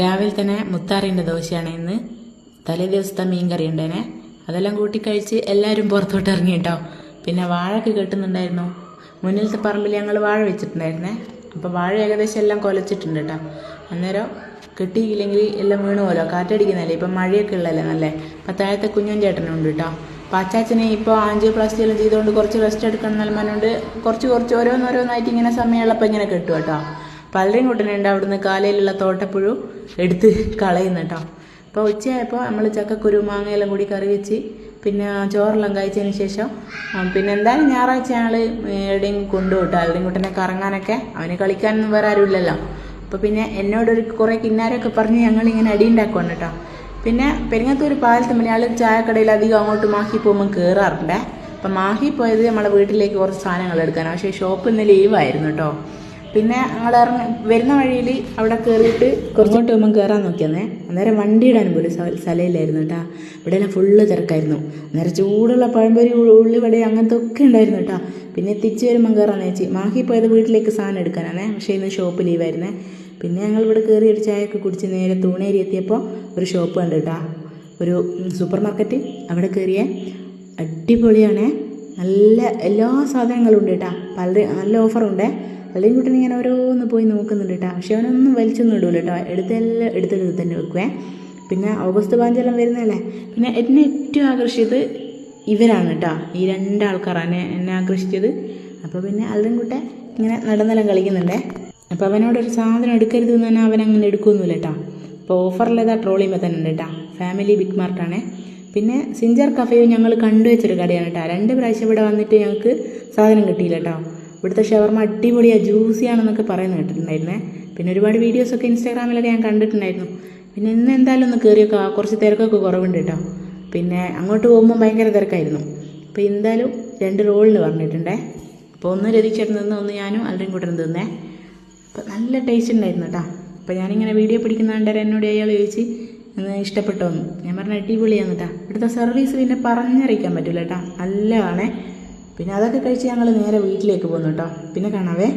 രാവിലെ തന്നെ മുത്താറിന്റെ ദോശയാണ് ഇന്ന്. തലേ ദിവസത്തെ മീൻ കറി ഉണ്ടേനെ. അതെല്ലാം കൂട്ടി കഴിച്ച് എല്ലാവരും പുറത്തോട്ട് ഇറങ്ങി കേട്ടോ പിന്നെ വാഴക്ക് കെട്ടുന്നുണ്ടായിരുന്നു. മുന്നിലത്തെ പറമ്പിൽ ഞങ്ങൾ വാഴ വെച്ചിട്ടുണ്ടായിരുന്നേ. അപ്പോൾ വാഴ ഏകദേശം എല്ലാം കൊലച്ചിട്ടുണ്ട് കേട്ടോ. അന്നേരം കിട്ടിയില്ലെങ്കിൽ എല്ലാം വീണു പോലോ കാറ്റടിക്കുന്നല്ലേ? ഇപ്പം മഴയൊക്കെ ഉള്ളല്ലേ നല്ലേ? അപ്പം താഴത്തെ കുഞ്ഞൻ ചേട്ടനുണ്ട് കേട്ടോ. അപ്പം അച്ചാച്ചനെ ഇപ്പോൾ ആൻജിയോപ്ലാസ്റ്റി എല്ലാം ചെയ്തുകൊണ്ട് കുറച്ച് റെസ്റ്റ് എടുക്കണം എന്നുള്ള മനുണ്ട് കുറച്ച് കുറച്ച് ഓരോന്നോരോന്നായിട്ട് ഇങ്ങനെ സമയമുള്ളപ്പോൾ ഇങ്ങനെ കെട്ടും കേട്ടോ. പലരെയും കൂട്ടനുണ്ട് അവിടുന്ന് കാലയിലുള്ള തോട്ടപ്പുഴു എടുത്ത് കളയുന്ന കേട്ടോ അപ്പോൾ ഉച്ചയായപ്പോൾ നമ്മൾ ചക്കക്കുരു മാങ്ങയെല്ലാം കൂടി കറി വെച്ച് പിന്നെ ചോറെല്ലാം കഴിച്ചതിന് ശേഷം പിന്നെ എന്തായാലും ഞായറാഴ്ച ഞങ്ങൾ എവിടെയും കൊണ്ടുപോട്ടോ ആരുടെയും കൂട്ടനെ കറങ്ങാനൊക്കെ. അവന് കളിക്കാനൊന്നും വേറെ ആരുമില്ലല്ലോ അപ്പോൾ പിന്നെ എന്നോടൊരു കുറേ കിന്നാരൊക്കെ പറഞ്ഞ് ഞങ്ങൾ ഇങ്ങനെ അടി ഉണ്ടാക്കുവാണ് കേട്ടോ പിന്നെ പെരിങ്ങത്തൂർ പാലത്ത് മലയാളി ചായക്കടയിൽ അധികം അങ്ങോട്ട് മാഹി പോകുമ്പോൾ കയറാറുണ്ട് അപ്പം മാഹി പോയത് നമ്മളെ വീട്ടിലേക്ക് കുറച്ച് സാധനങ്ങൾ എടുക്കാനാണ് പക്ഷേ ഷോപ്പ് ഇന്ന് ലീവായിരുന്നു കേട്ടോ പിന്നെ ഞങ്ങൾ ഇറങ്ങി വരുന്ന വഴിയിൽ അവിടെ കയറിയിട്ട് കുറച്ചോട്ട് പോകുമ്പോൾ കയറാൻ നോക്കിയെന്നേ. അന്നേരം വണ്ടി ഇടാൻ പോലും സ്ഥ- സ്ഥലമില്ലായിരുന്നു കേട്ടോ. ഇവിടെ എല്ലാം ഫുള്ള് തിരക്കായിരുന്നു. അന്നേരം ചൂടുള്ള പഴംപൊരി ഉള്ളിവട അങ്ങനത്തെ ഒക്കെ ഉണ്ടായിരുന്നു കേട്ടോ. പിന്നെ തിരിച്ചു വരുമ്പോൾ കയറാന്ന് ചേച്ചി മാഹി പോയത് വീട്ടിലേക്ക് സാധനം എടുക്കാനാണേ. പക്ഷേ ഇന്ന് ഷോപ്പ് ലീവായിരുന്നേ പിന്നെ ഞങ്ങൾ ഇവിടെ കയറി ഒരു ചായയൊക്കെ കുടിച്ച് നേരെ തൂണേരി എത്തിയപ്പോൾ ഒരു ഷോപ്പ് കണ്ടു കേട്ടോ. ഒരു സൂപ്പർ മാർക്കറ്റ് അവിടെ കയറിയേ അടിപൊളിയാണേ. നല്ല എല്ലാ സാധനങ്ങളും ഉണ്ട് കേട്ടോ. പല നല്ല ഓഫറുണ്ട് അല്ലെങ്കിൽ കുട്ടൻ ഇങ്ങനെ ഓരോന്ന് പോയി നോക്കുന്നുണ്ട് കേട്ടോ പക്ഷെ അവനൊന്നും വലിച്ചൊന്നും ഇടൂല കേട്ടോ എടുത്തെല്ലാം എടുത്തെടുത്ത് തന്നെ വെക്കുവേ. പിന്നെ ഓഗസ്റ്റ് പതിനഞ്ചെല്ലാം വരുന്നതല്ലേ? പിന്നെ എന്നെ ഏറ്റവും ആകർഷിച്ചത് ഇവരാണ് കേട്ടോ ഈ രണ്ടാൾക്കാരാണ് എന്നെ ആകർഷിച്ചത്. അപ്പോൾ പിന്നെ അല്ലെൻകുട്ടെ ഇങ്ങനെ നടന്നെല്ലാം കളിക്കുന്നുണ്ടേ. അപ്പോൾ അവനോടൊരു സാധനം എടുക്കരുത് എന്ന് തന്നെ അവൻ അങ്ങനെ എടുക്കുമൊന്നുമില്ല കേട്ടോ അപ്പോൾ ഓഫറിലേതാ ട്രോളിയുമ്പോൾ തന്നെ ഉണ്ട് കേട്ടോ ഫാമിലി ബിഗ് മാർട്ടാണേ പിന്നെ സിഞ്ചർ കഫേയും ഞങ്ങൾ കണ്ടുവച്ചൊരു കടയാണ് കേട്ടോ രണ്ട് പ്രാവശ്യം ഇവിടെ വന്നിട്ട് ഞങ്ങൾക്ക് സാധനം കിട്ടിയില്ല കേട്ടോ ഇവിടുത്തെ ഷവർമ അടിപൊളിയാണ് ജ്യൂസിയാണെന്നൊക്കെ പറയുന്നത് കേട്ടിട്ടുണ്ടായിരുന്നേ. പിന്നെ ഒരുപാട് വീഡിയോസൊക്കെ ഇൻസ്റ്റാഗ്രാമിലൊക്കെ ഞാൻ കണ്ടിട്ടുണ്ടായിരുന്നു. പിന്നെ ഇന്ന് എന്തായാലും ഒന്ന് കയറിയൊക്കെ കുറച്ച് തിരക്കൊക്കെ കുറവുണ്ട് കേട്ടോ. പിന്നെ അങ്ങോട്ട് പോകുമ്പോൾ ഭയങ്കര തിരക്കായിരുന്നു. അപ്പോൾ എന്തായാലും രണ്ട് റോളിന് പറഞ്ഞിട്ടുണ്ടേ. അപ്പോൾ ഒന്ന് രതീച്ചേട്ടൻ നിന്ന് ഒന്ന് ഞാനും അല്ലെങ്കിൽ കൂട്ടരും തിന്നേ. അപ്പോൾ നല്ല ടേസ്റ്റ് ഉണ്ടായിരുന്നു കേട്ടോ. അപ്പോൾ ഞാനിങ്ങനെ വീഡിയോ പിടിക്കുന്ന കണ്ടേരം എന്നോട് അയാൾ ചോദിച്ച് ഒന്ന് ഇഷ്ടപ്പെട്ടു? എന്ന്. ഞാൻ പറഞ്ഞ അടിപൊളിയാണ് കേട്ടോ ഇവിടുത്തെ സർവീസ് പിന്നെ പറഞ്ഞറിയിക്കാൻ പറ്റില്ല കേട്ടോ നല്ലതാണേ. പിന്നെ അതൊക്കെ കഴിച്ച് ഞങ്ങൾ നേരെ വീട്ടിലേക്ക് പോന്നു കേട്ടോ പിന്നെ കാണാവേ.